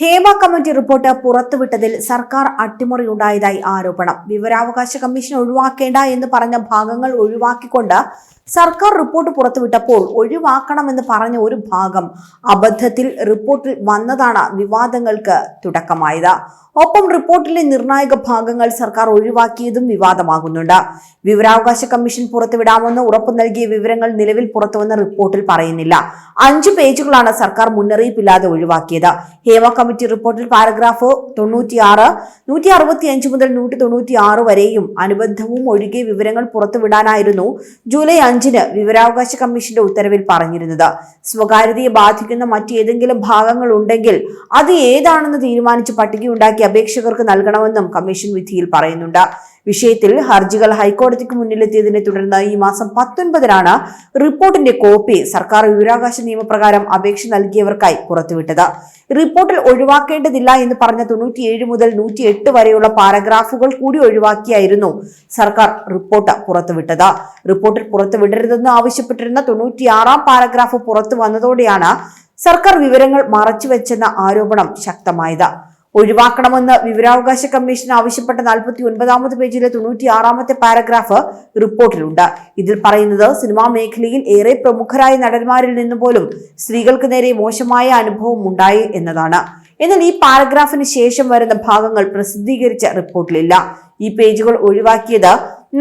Hema committee report പുറത്തുവിട്ടതിൽ സർക്കാർ അട്ടിമറി ഉണ്ടായതായി ആരോപണം. വിവരാവകാശ കമ്മീഷൻ ഒഴിവാക്കേണ്ട എന്ന് പറഞ്ഞ ഭാഗങ്ങൾ ഒഴിവാക്കിക്കൊണ്ട് സർക്കാർ റിപ്പോർട്ട് പുറത്തുവിട്ടപ്പോൾ ഒഴിവാക്കണമെന്ന് പറഞ്ഞ ഒരു ഭാഗം അബദ്ധത്തിൽ റിപ്പോർട്ടിൽ വന്നതാണ് വിവാദങ്ങൾക്ക് തുടക്കമായത്. ഒപ്പം റിപ്പോർട്ടിലെ നിർണായക ഭാഗങ്ങൾ സർക്കാർ ഒഴിവാക്കിയതും വിവാദമാകുന്നുണ്ട്. വിവരാവകാശ കമ്മീഷൻ പുറത്തുവിടാമെന്ന് ഉറപ്പു നൽകിയ വിവരങ്ങൾ നിലവിൽ പുറത്തുവന്ന റിപ്പോർട്ടിൽ പറയുന്നില്ല. അഞ്ച് പേജുകളാണ് സർക്കാർ മുന്നറിയിപ്പില്ലാതെ ഒഴിവാക്കിയത്. ഹേമ കമ്മിറ്റി റിപ്പോർട്ടിൽ പാരഗ്രാഫ് തൊണ്ണൂറ്റിയാറ് നൂറ്റി അറുപത്തി അഞ്ച് മുതൽ നൂറ്റി തൊണ്ണൂറ്റി ആറ് വരെയും അനുബന്ധവും ഒഴികെ വിവരങ്ങൾ പുറത്തുവിടാനായിരുന്നു ജൂലൈ അഞ്ചിന് വിവരാവകാശ കമ്മീഷന്റെ ഉത്തരവിൽ പറഞ്ഞിരുന്നത്. സ്വകാര്യതയെ ബാധിക്കുന്ന മറ്റേതെങ്കിലും ഭാഗങ്ങൾ ഉണ്ടെങ്കിൽ അത് ഏതാണെന്ന് തീരുമാനിച്ച് പട്ടികയുണ്ടാക്കി അപേക്ഷകർക്ക് നൽകണമെന്നും കമ്മീഷൻ വിധിയിൽ പറയുന്നുണ്ട്. വിഷയത്തിൽ ഹർജികൾ ഹൈക്കോടതിക്ക് മുന്നിലെത്തിയതിനെ തുടർന്ന് ഈ മാസം പത്തൊൻപതിനാണ് റിപ്പോർട്ടിന്റെ കോപ്പി സർക്കാർ വിവരാവകാശ നിയമപ്രകാരം അപേക്ഷ നൽകിയവർക്കായി പുറത്തുവിട്ടത്. റിപ്പോർട്ടിൽ ഒഴിവാക്കേണ്ടതില്ല എന്ന് പറഞ്ഞ തൊണ്ണൂറ്റിയേഴ് മുതൽ നൂറ്റി എട്ട് വരെയുള്ള പാരഗ്രാഫുകൾ കൂടി ഒഴിവാക്കിയായിരുന്നു സർക്കാർ റിപ്പോർട്ട് പുറത്തുവിട്ടത്. റിപ്പോർട്ടിൽ പുറത്തുവിടരുതെന്ന് ആവശ്യപ്പെട്ടിരുന്ന തൊണ്ണൂറ്റിയാറാം പാരഗ്രാഫ് പുറത്തു വന്നതോടെയാണ് സർക്കാർ വിവരങ്ങൾ മറച്ചുവെച്ചെന്ന ആരോപണം ശക്തമായത്. ഒഴിവാക്കണമെന്ന് വിവരാവകാശ കമ്മീഷൻ ആവശ്യപ്പെട്ട നാൽപ്പത്തി ഒൻപതാമത് പേജിലെ തൊണ്ണൂറ്റി ആറാമത്തെ പാരഗ്രാഫ് റിപ്പോർട്ടിലുണ്ട്. ഇതിൽ പറയുന്നത് സിനിമാ മേഖലയിൽ ഏറെ പ്രമുഖരായ നടന്മാരിൽ നിന്ന് പോലും സ്ത്രീകൾക്ക് നേരെ മോശമായ അനുഭവം ഉണ്ടായി എന്നതാണ്. എന്നാൽ ഈ പാരഗ്രാഫിന് ശേഷം വരുന്ന ഭാഗങ്ങൾ പ്രസിദ്ധീകരിച്ച റിപ്പോർട്ടിലില്ല. ഈ പേജുകൾ ഒഴിവാക്കിയത്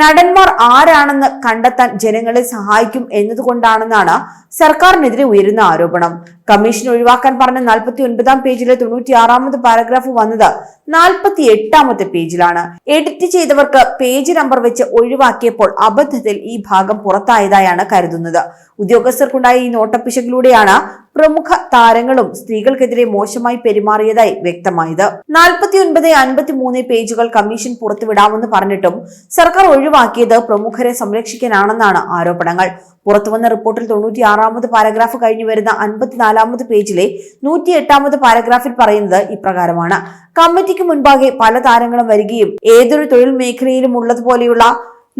നടന്മാർ ആരാണെന്ന് കണ്ടെത്താൻ ജനങ്ങളെ സഹായിക്കും എന്നതുകൊണ്ടാണെന്നാണ് സർക്കാരിനെതിരെ ഉയരുന്ന ആരോപണം. കമ്മീഷൻ ഒഴിവാക്കാൻ പറഞ്ഞ നാൽപ്പത്തി ഒൻപതാം പേജിലെ തൊണ്ണൂറ്റി ആറാമത് പാരഗ്രാഫ് വന്നത് നാൽപ്പത്തി എട്ടാമത്തെ പേജിലാണ്. എഡിറ്റ് ചെയ്തവർക്ക് പേജ് നമ്പർ വെച്ച് ഒഴിവാക്കിയപ്പോൾ അബദ്ധത്തിൽ ഈ ഭാഗം പുറത്തായതായാണ് കരുതുന്നത്. ഉദ്യോഗസ്ഥർക്കുണ്ടായ ഈ നോട്ടപ്പിശകിലൂടെയാണ് പ്രമുഖ താരങ്ങളും സ്ത്രീകൾക്കെതിരെ മോശമായി പെരുമാറിയതായി വ്യക്തമായത്. നാൽപ്പത്തി ഒൻപത് അൻപത്തി മൂന്ന് പേജുകൾ കമ്മീഷൻ പുറത്തുവിടാമെന്ന് പറഞ്ഞിട്ടും സർക്കാർ ഒഴിവാക്കിയത് പ്രമുഖരെ സംരക്ഷിക്കാനാണെന്നാണ് ആരോപണങ്ങൾ. പുറത്തുവന്ന റിപ്പോർട്ടിൽ തൊണ്ണൂറ്റി ആറാമത് പാരഗ്രാഫ് കഴിഞ്ഞു വരുന്ന അൻപത്തിനാലാമത് പേജിലെ നൂറ്റി എട്ടാമത് പാരഗ്രാഫിൽ പറയുന്നത് ഇപ്രകാരമാണ്. കമ്മിറ്റിക്ക് മുൻപാകെ പല താരങ്ങളും വരികയും ഏതൊരു തൊഴിൽ മേഖലയിലും ഉള്ളതുപോലെയുള്ള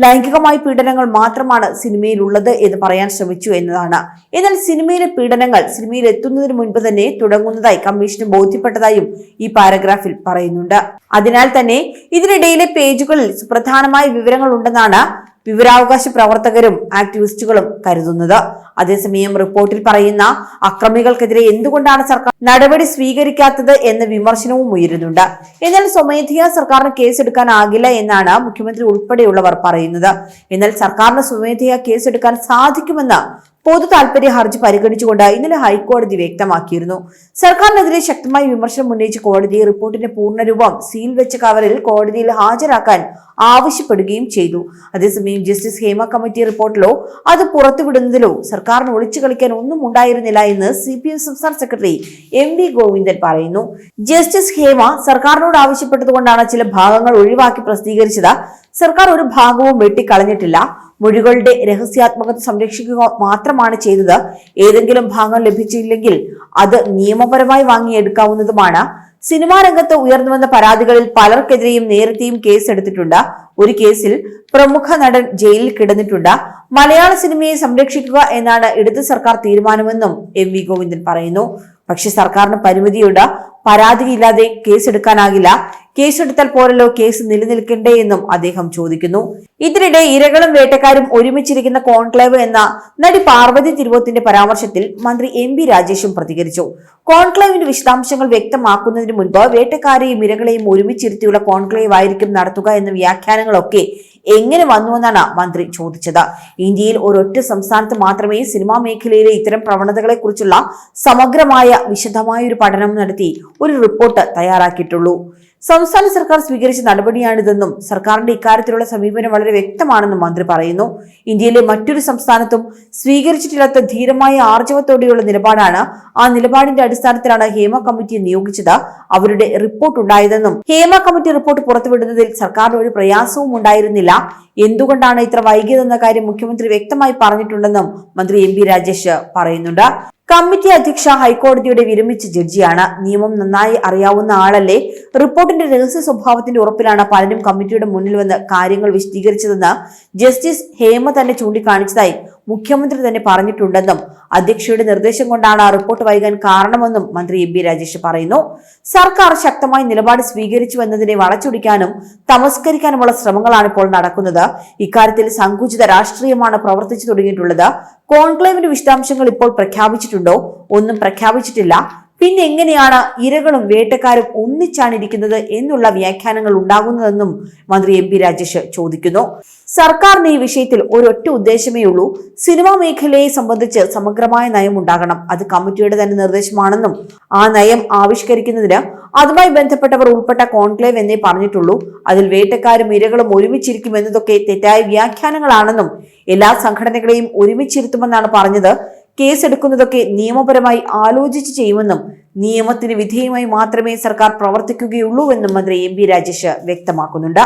ലൈംഗികമായ പീഡനങ്ങൾ മാത്രമാണ് സിനിമയിലുള്ളത് എന്ന് പറയാൻ ശ്രമിച്ചു എന്നതാണ്. എന്നാൽ സിനിമയിലെ പീഡനങ്ങൾ സിനിമയിൽ എത്തുന്നതിന് മുൻപ് തന്നെ തുടങ്ങുന്നതായി കമ്മീഷന് ബോധ്യപ്പെട്ടതായും ഈ പാരഗ്രാഫിൽ പറയുന്നുണ്ട്. അതിനാൽ തന്നെ ഇതിനിടയിലെ പേജുകളിൽ സുപ്രധാനമായ വിവരങ്ങൾ ഉണ്ടെന്നാണ് വിവരാവകാശ പ്രവർത്തകരും ആക്ടിവിസ്റ്റുകളും കരുതുന്നത്. അതേസമയം റിപ്പോർട്ടിൽ പറയുന്ന അക്രമികൾക്കെതിരെ എന്തുകൊണ്ടാണ് സർക്കാർ നടപടി സ്വീകരിക്കാത്തത് എന്ന വിമർശനവും ഉയരുന്നുണ്ട്. എന്നാൽ സ്വമേധയാ സർക്കാരിന് കേസെടുക്കാനാകില്ല എന്നാണ് മുഖ്യമന്ത്രി ഉൾപ്പെടെയുള്ളവർ പറയുന്നത്. എന്നാൽ സർക്കാരിന് സ്വമേധയാ കേസെടുക്കാൻ സാധിക്കുമെന്ന് പൊതു താൽപര്യ ഹർജി പരിഗണിച്ചുകൊണ്ട് ഇന്നലെ ഹൈക്കോടതി വ്യക്തമാക്കിയിരുന്നു. സർക്കാരിനെതിരെ ശക്തമായി വിമർശനം ഉന്നയിച്ച കോടതി റിപ്പോർട്ടിന്റെ പൂർണരൂപം സീൽ വെച്ച കവറിൽ കോടതിയിൽ ഹാജരാക്കാൻ ആവശ്യപ്പെടുകയും ചെയ്തു. അതേസമയം ജസ്റ്റിസ് ഹേമ കമ്മിറ്റി റിപ്പോർട്ടിലോ അത് പുറത്തുവിടുന്നതിലോ സർക്കാരിന് ഒളിച്ചു കളിക്കാൻ ഒന്നും ഉണ്ടായിരുന്നില്ല എന്ന് സി പി എം സംസ്ഥാന സെക്രട്ടറി എം വി ഗോവിന്ദൻ പറയുന്നു. ജസ്റ്റിസ് ഹേമ സർക്കാരിനോട് ആവശ്യപ്പെട്ടതുകൊണ്ടാണ് ചില ഭാഗങ്ങൾ ഒഴിവാക്കി പ്രസിദ്ധീകരിച്ചത്. സർക്കാർ ഒരു ഭാഗവും വെട്ടിക്കളഞ്ഞിട്ടില്ല. മൊഴികളുടെ രഹസ്യാത്മകത സംരക്ഷിക്കുക മാത്രമാണ് ചെയ്തത്. ഏതെങ്കിലും ഭാഗം ലഭിച്ചില്ലെങ്കിൽ അത് നിയമപരമായി വാങ്ങിയെടുക്കാവുന്നതുമാണ്. സിനിമാ രംഗത്ത് ഉയർന്നുവന്ന പരാതികളിൽ പലർക്കെതിരെയും നേരത്തെയും കേസെടുത്തിട്ടുണ്ട് ഒരു കേസിൽ പ്രമുഖ നടൻ ജയിലിൽ കിടന്നിട്ടുണ്ട്. മലയാള സിനിമയെ സംരക്ഷിക്കുക എന്നാണ് ഇടത് സർക്കാർ തീരുമാനമെന്നും എം വി ഗോവിന്ദൻ പറയുന്നു. പക്ഷെ സർക്കാരിന് പരിമിതിയുണ്ട്. പരാതിയില്ലാതെ കേസെടുക്കാനാകില്ല കേസെടുത്താൽ പോരല്ലോ കേസ് നിലനിൽക്കണ്ടേ എന്നും അദ്ദേഹം ചോദിക്കുന്നു. ഇതിനിടെ ഇരകളും വേട്ടക്കാരും ഒരുമിച്ചിരിക്കുന്ന കോൺക്ലേവ് എന്ന നടി പാർവതി തിരുവോത്തിന്റെ പരാമർശത്തിൽ മന്ത്രി എം ബി രാജേഷും പ്രതികരിച്ചു. കോൺക്ലേവിന്റെ വിശദാംശങ്ങൾ വ്യക്തമാക്കുന്നതിന് മുൻപ് വേട്ടക്കാരെയും ഇരകളെയും ഒരുമിച്ചിരുത്തിയുള്ള കോൺക്ലേവ് ആയിരിക്കും നടത്തുക എന്ന വ്യാഖ്യാനങ്ങളൊക്കെ എങ്ങനെ വന്നുവെന്നാണ് മന്ത്രി ചോദിച്ചത്. ഇന്ത്യയിൽ ഒരൊറ്റ സംസ്ഥാനത്ത് മാത്രമേ സിനിമാ മേഖലയിലെ ഇത്തരം പ്രവണതകളെക്കുറിച്ചുള്ള സമഗ്രമായ വിശദമായ ഒരു പഠനം നടത്തി ഒരു റിപ്പോർട്ട് തയ്യാറാക്കിയിട്ടുള്ളൂ. സംസ്ഥാന സർക്കാർ സ്വീകരിച്ച നടപടിയാണിതെന്നും സർക്കാരിന്റെ ഇക്കാര്യത്തിലുള്ള സമീപനം വളരെ വ്യക്തമാണെന്നും മന്ത്രി പറയുന്നു. ഇന്ത്യയിലെ മറ്റൊരു സംസ്ഥാനത്തും സ്വീകരിച്ചിട്ടില്ലാത്ത ധീരമായ ആർജവത്തോടെയുള്ള നിലപാടാണ് ആ നിലപാടിന്റെ അടിസ്ഥാനത്തിലാണ് ഹേമ കമ്മിറ്റിയെ നിയോഗിച്ചത്. അവരുടെ റിപ്പോർട്ട് ഉണ്ടായതെന്നും ഹേമ കമ്മിറ്റി റിപ്പോർട്ട് പുറത്തുവിടുന്നതിൽ സർക്കാരിന് ഒരു പ്രയാസവും ഉണ്ടായിരുന്നില്ല. എന്തുകൊണ്ടാണ് ഇത്ര വൈകിയതെന്ന കാര്യം മുഖ്യമന്ത്രി വ്യക്തമായി പറഞ്ഞിട്ടുണ്ടെന്നും മന്ത്രി എം രാജേഷ് പറയുന്നുണ്ട്. കമ്മിറ്റി അധ്യക്ഷ ഹൈക്കോടതിയുടെ വിരമിച്ച ജഡ്ജിയാണ്. നിയമം നന്നായി അറിയാവുന്ന ആളല്ലേ? റിപ്പോർട്ടിന്റെ രഹസ്യ സ്വഭാവത്തിന്റെ ഉറപ്പിലാണ് പലരും കമ്മിറ്റിയുടെ മുന്നിൽ വന്ന് കാര്യങ്ങൾ വിശദീകരിച്ചതെന്ന് ജസ്റ്റിസ് ഹേമ തന്നെ ചൂണ്ടിക്കാണിച്ചതായി മുഖ്യമന്ത്രി തന്നെ പറഞ്ഞിട്ടുണ്ടെന്നും അധ്യക്ഷയുടെ നിർദ്ദേശം കൊണ്ടാണ് റിപ്പോർട്ട് വൈകാൻ കാരണമെന്നും മന്ത്രി എം ബി രാജേഷ് പറയുന്നു. സർക്കാർ ശക്തമായ നിലപാട് സ്വീകരിച്ചു എന്നതിനെ വളച്ചൊടിക്കാനും തമസ്കരിക്കാനുമുള്ള ശ്രമങ്ങളാണ് ഇപ്പോൾ നടക്കുന്നത്. ഇക്കാര്യത്തിൽ സങ്കുചിത രാഷ്ട്രീയമാണ് പ്രവർത്തിച്ചു തുടങ്ങിയിട്ടുള്ളത്. കോൺക്ലേവിന്റെ വിശദാംശങ്ങൾ ഇപ്പോൾ പ്രഖ്യാപിച്ചിട്ടുണ്ടോ? ഒന്നും പ്രഖ്യാപിച്ചിട്ടില്ല. പിന്നെ എങ്ങനെയാണ് ഇരകളും വേട്ടക്കാരും ഒന്നിച്ചാണിരിക്കുന്നത് എന്നുള്ള വ്യാഖ്യാനങ്ങൾ ഉണ്ടാകുന്നതെന്നും മന്ത്രി എം പി രാജേഷ് ചോദിക്കുന്നു. സർക്കാരിന് ഈ വിഷയത്തിൽ ഒരൊറ്റ ഉദ്ദേശമേ ഉള്ളൂ. സിനിമാ മേഖലയെ സംബന്ധിച്ച് സമഗ്രമായ നയം ഉണ്ടാകണം. അത് കമ്മിറ്റിയുടെ തന്നെ നിർദ്ദേശമാണെന്നും ആ നയം ആവിഷ്കരിക്കുന്നതിന് അതുമായി ബന്ധപ്പെട്ടവർ ഉൾപ്പെട്ട കോൺക്ലേവ് എന്നേ പറഞ്ഞിട്ടുള്ളൂ. അതിൽ വേട്ടക്കാരും ഇരകളും ഒരുമിച്ചിരിക്കും എന്നതൊക്കെ തെറ്റായ വ്യാഖ്യാനങ്ങളാണെന്നും എല്ലാ സംഘടനകളെയും ഒരുമിച്ചിരുത്തുമെന്നാണ് പറഞ്ഞത്. കേസെടുക്കുന്നതൊക്കെ നിയമപരമായി ആലോചിച്ച് ചെയ്യുമെന്നും നിയമത്തിന് വിധേയമായി മാത്രമേ സർക്കാർ പ്രവർത്തിക്കുകയുള്ളൂ എന്നും മന്ത്രി എം രാജേഷ് വ്യക്തമാക്കുന്നുണ്ട്.